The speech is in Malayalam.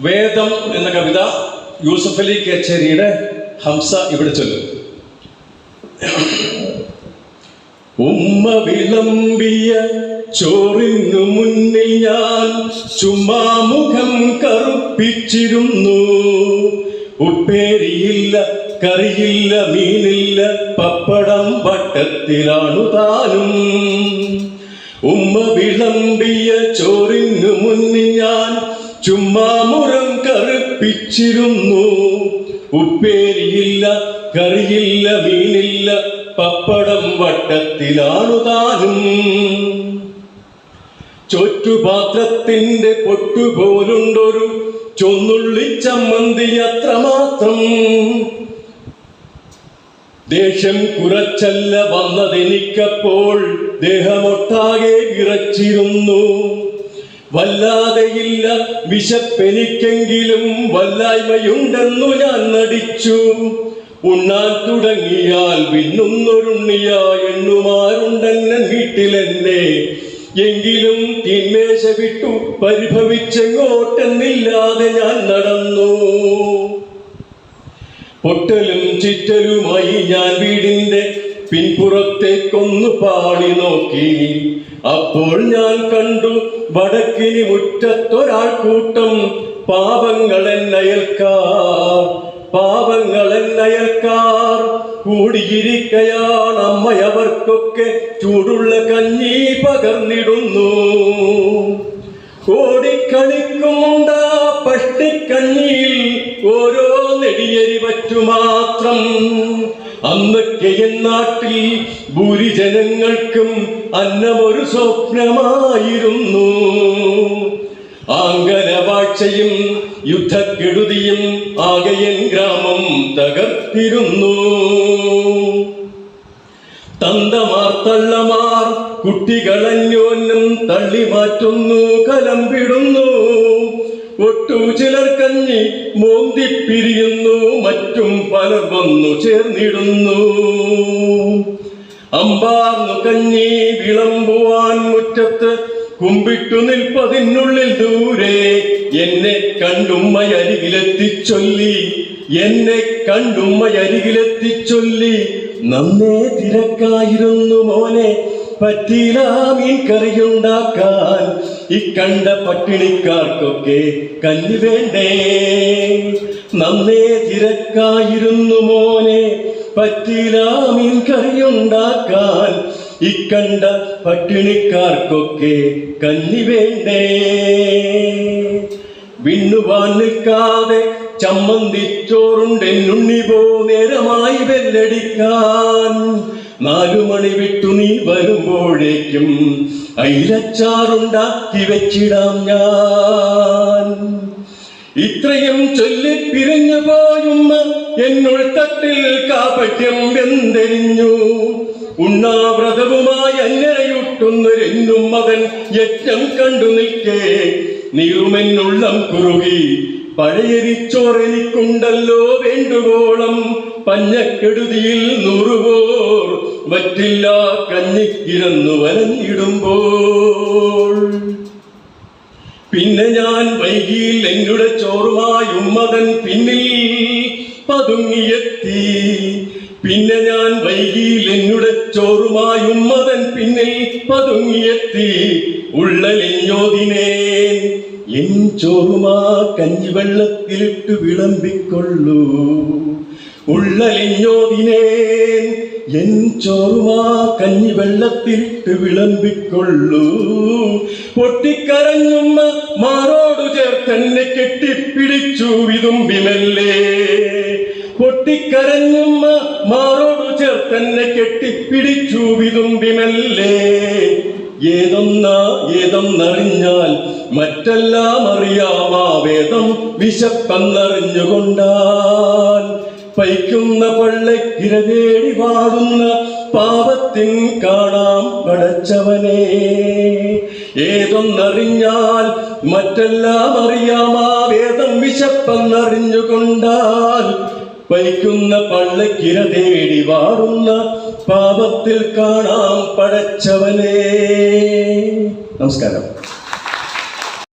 വേദം എന്ന കവിത യൂസഫ് അലി കേച്ചേരിയുടെ ഹംസ ഇവിടെ ചൊല്ലും. ഉമ്മ വിളമ്പിയ ചോറിനു മുന്നിൽ ഞാൻ ചുമ്മാ മുഖം കറുപ്പിച്ചിരുന്നു. ഉപ്പേരിയില്ല കറിയില്ല മീനില്ല പപ്പടം വട്ടത്തിലാണു താനും. ഉമ്മ വിളമ്പിയ ചോറിനു മുന്നിൽ ഞാൻ ചുമ്മാ മുഖം കറുപ്പിച്ചിരുന്നു ഉപ്പേരിയില്ല കറിയില്ല മീനില്ല പപ്പടം വട്ടത്തിലാണു താനും. ചൊറ്റുപാത്രത്തിന്റെ പൊട്ടുപോലുണ്ടൊരു ചൊന്നുള്ളി ചമ്മന്തി അത്രമാത്രം. ദേഷ്യം കുറച്ചല്ല വന്നതെനിക്കപ്പോൾ ദേഹമൊട്ടാകെ വിറച്ചിരുന്നു. വല്ലാതെയില്ല വിശപ്പെനിക്കെങ്കിലും വല്ലായ്മയുണ്ടെന്നു ഞാൻ നടിച്ചു. ഉണ്ണാൻ തുടങ്ങിയാൽ വിണ്ണുന്നൊരുണ്ണിയ എണ്ണുമാരുണ്ടെന്നെ വീട്ടിലെന്നെ. എങ്കിലും തിന്മേശ വിട്ടു പരിഭവിച്ചെങ്ങോട്ടെന്നില്ലാതെ ഞാൻ നടന്നു. പൊട്ടലും ചിറ്റലുമായി ഞാൻ വീടിന്റെ പിൻപുറത്തേക്കൊന്നു പാടി നോക്കി അപ്പോൾ ഞാൻ കണ്ടു വടക്കിനി മുറ്റത്തൊരാൾ കൂട്ടം പാപങ്ങളെന്നയൽക്കാർ പാപങ്ങളെന്നയൽക്കാർ. കൂടിയിരിക്കയാണ് അമ്മയവർക്കൊക്കെ ചൂടുള്ള കഞ്ഞി പകർന്നിടുന്നു. ഓടിക്കളിക്കുമുണ്ട പഷ്ടിക്കഞ്ഞിയിൽ ഓരോ നെടിയരി പറ്റുമാത്രം അന്നൊക്കെ എന്നാട്ടിൽ നാട്ടിൽ ഭൂരിജനങ്ങൾക്കും അന്നമൊരു സ്വപ്നമായിരുന്നു. ആംഗനവാഴ്ചയും യുദ്ധക്കെടുതിയും ആകയൻ ഗ്രാമം തകർത്തിരുന്നു. തന്തമാർ തള്ളമാർ കുട്ടികളന്യോന്യം തള്ളി മാറ്റുന്നു കലമ്പിടുന്നു. ഒട്ടു ചിലർ കഞ്ഞി മോന്തിപ്പിരിയുന്നു മറ്റും പലർ വന്നു ചേർന്നിടുന്നു. അമ്പാർന്നു കഞ്ഞി വിളമ്പുവാൻ മുറ്റത്ത് കുമ്പിട്ടു നിൽപ്പതിനുള്ളിൽ ദൂരെ എന്നെ കണ്ടുമ്മയരികിലെത്തിച്ചൊല്ലി എന്നെ കണ്ടുമ്മയരികിലെത്തിച്ചൊല്ലി. നന്നേ തിരക്കായിരുന്നു മോനെ പറ്റിയില്ല മീൻ കറിയുണ്ടാക്കാൻ. ഇക്കണ്ട പട്ടിണിക്കാർക്കൊക്കെ കല്ല് വേണ്ടേ? നന്നേ തിരക്കായിരുന്നു മോനെ പറ്റിയില്ല കൈയുണ്ടാക്കാൻ ഇക്കണ്ട പട്ടിണിക്കാർക്കൊക്കെ കഞ്ഞി വേണ്ടേ? വിണ്ണുവാൻ നിൽക്കാതെ ചമ്മന്തിച്ചോറുണ്ടെന്നുണ്ണി പോ നേരമായി വെല്ലടിക്കാൻ നാലു മണി വിട്ടു നീ വരുമ്പോഴേക്കും അയിലച്ചാറുണ്ടാക്കി വെച്ചിടാം ഞാൻ. ഇത്രയും ചൊല്ലി പിരിഞ്ഞു പോയുമ്മ എന്നുൾ തട്ടിൽ കാപട്യം വെന്തെരിഞ്ഞു. ഉണ്ണാവ്രതവുമായി അന്യയുട്ടുന്നൊരെന്നും മകൻ യജ്ഞം കണ്ടു നിൽക്കേ. നീറുമെന്നുള്ളം കുറുകി പഴയരിച്ചോറെനിക്കുണ്ടല്ലോ വേണ്ടുവോളം. പഞ്ഞക്കെടുതിയിൽ നൂറുപോർ വറ്റില്ല കഞ്ഞിക്കിരന്നു വലഞ്ഞിടുമ്പോൾ. പിന്നെ ഞാൻ വൈകിയിൽ എന്നുടെ ചോറുമായി ഉമ്മതൻ പിന്നിൽ പതുങ്ങിയെത്തി. പിന്നെ ഞാൻ വൈകിയിൽ എന്നുടെ ചോറുമായി ഉമ്മതൻ പിന്നിൽ പതുങ്ങിയെത്തി. ഉള്ളലിഞ്ഞോതിനേ എൻ ചോറുമാ കഞ്ഞിവെള്ളത്തിലിട്ട് വിളമ്പിക്കൊള്ളൂ. ഉള്ളലിഞ്ഞോതിനേ എൻ ചോറുമാ കഞ്ഞി വെള്ളത്തിട്ട് വിളമ്പിക്കൊള്ളൂ. പൊട്ടിക്കരഞ്ഞുമ്മ മാറോടു ചേർത്തെന്നെ കെട്ടിപ്പിടിച്ചു വിതുമ്പിമല്ലേ പൊട്ടിക്കരഞ്ഞുമ്മ മാറോടു ചേർത്തെന്നെ കെട്ടിപ്പിടിച്ചു വിതുമ്പിമല്ലേ ഏതൊന്ന ഏതൊന്നറിഞ്ഞാൽ മറ്റെല്ലാം അറിയാമാ വേദം വിശപ്പെന്നറിഞ്ഞുകൊണ്ടാൽ പൈക്കുന്ന പള്ളക്കിര തേടി പാടുന്ന പാപത്തിൻ കാണാം പടച്ചവനെ. ഏതൊന്നറിഞ്ഞാൽ മറ്റെല്ലാം അറിയാമാ. വേദം വിശപ്പെന്നറിഞ്ഞുകൊണ്ടാൽ പൈക്കുന്ന പള്ളക്കിര തേടി വാടുന്ന പാപത്തിൽ കാണാം പടച്ചവനെ. നമസ്കാരം.